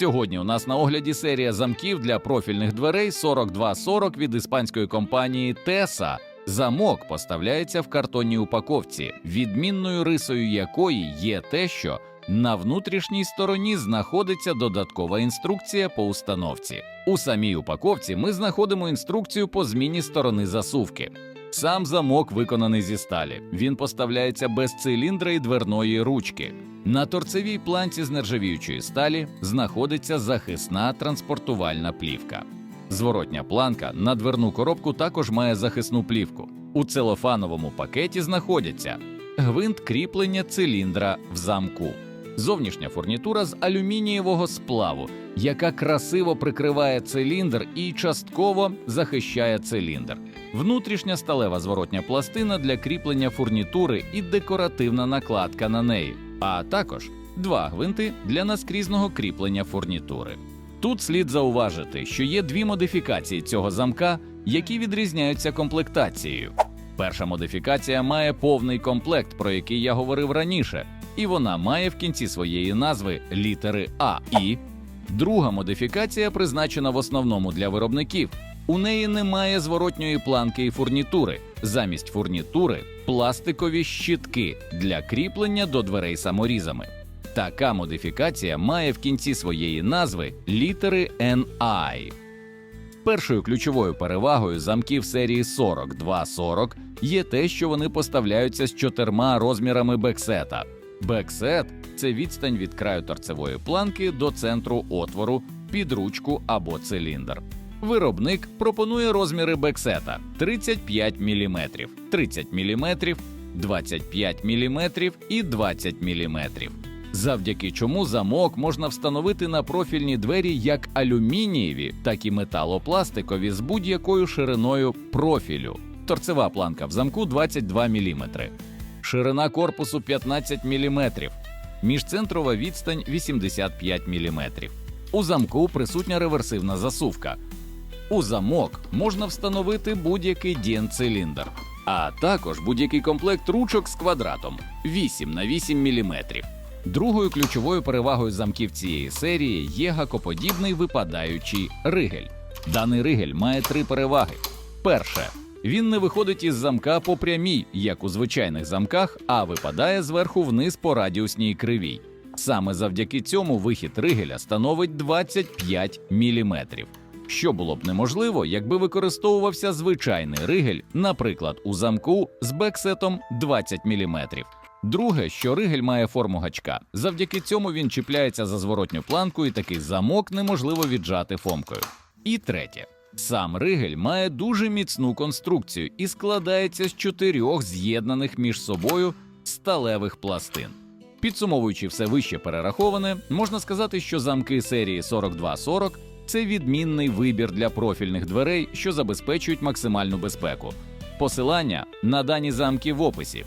Сьогодні у нас на огляді серія замків для профільних дверей 4240 від іспанської компанії Теса. Замок поставляється в картонній упаковці, відмінною рисою якої є те, що на внутрішній стороні знаходиться додаткова інструкція по установці. У самій упаковці ми знаходимо інструкцію по зміні сторони засувки. Сам замок виконаний зі сталі. Він поставляється без циліндра і дверної ручки. На торцевій планці з нержавіючої сталі знаходиться захисна транспортувальна плівка. Зворотня планка на дверну коробку також має захисну плівку. У целофановому пакеті знаходяться гвинт кріплення циліндра в замку, зовнішня фурнітура з алюмінієвого сплаву, яка красиво прикриває циліндр і частково захищає циліндр, внутрішня сталева зворотня пластина для кріплення фурнітури і декоративна накладка на неї, а також два гвинти для наскрізного кріплення фурнітури. Тут слід зауважити, що є дві модифікації цього замка, які відрізняються комплектацією. Перша модифікація має повний комплект, про який я говорив раніше, і вона має в кінці своєї назви літери А і. Друга модифікація призначена в основному для виробників. У неї немає зворотньої планки і фурнітури. Замість фурнітури пластикові щітки для кріплення до дверей саморізами. Така модифікація має в кінці своєї назви літери NI. Першою ключовою перевагою замків серії 4240 є те, що вони поставляються з чотирма розмірами бексета. Бексет це відстань від краю торцевої планки до центру отвору під ручку або циліндр. Виробник пропонує розміри бексета 35 мм, 30 мм, 25 мм і 20 мм. Завдяки чому замок можна встановити на профільні двері як алюмінієві, так і металопластикові з будь-якою шириною профілю. Торцева планка в замку 22 мм, ширина корпусу 15 мм, міжцентрова відстань 85 мм. У замку присутня реверсивна засувка. У замок можна встановити будь-який дієн-циліндр, а також будь-який комплект ручок з квадратом 8 на 8 мм. Другою ключовою перевагою замків цієї серії є гакоподібний випадаючий ригель. Даний ригель має три переваги. Перше, він не виходить із замка по прямій, як у звичайних замках, а випадає зверху вниз по радіусній кривій. Саме завдяки цьому вихід ригеля становить 25 мм. Що було б неможливо, якби використовувався звичайний ригель, наприклад, у замку з бексетом 20 мм. Друге, що ригель має форму гачка. Завдяки цьому він чіпляється за зворотню планку, і такий замок неможливо віджати фомкою. І третє. Сам ригель має дуже міцну конструкцію і складається з чотирьох з'єднаних між собою сталевих пластин. Підсумовуючи все вище перераховане, можна сказати, що замки серії 4240 це відмінний вибір для профільних дверей, що забезпечують максимальну безпеку. Посилання на дані замки в описі.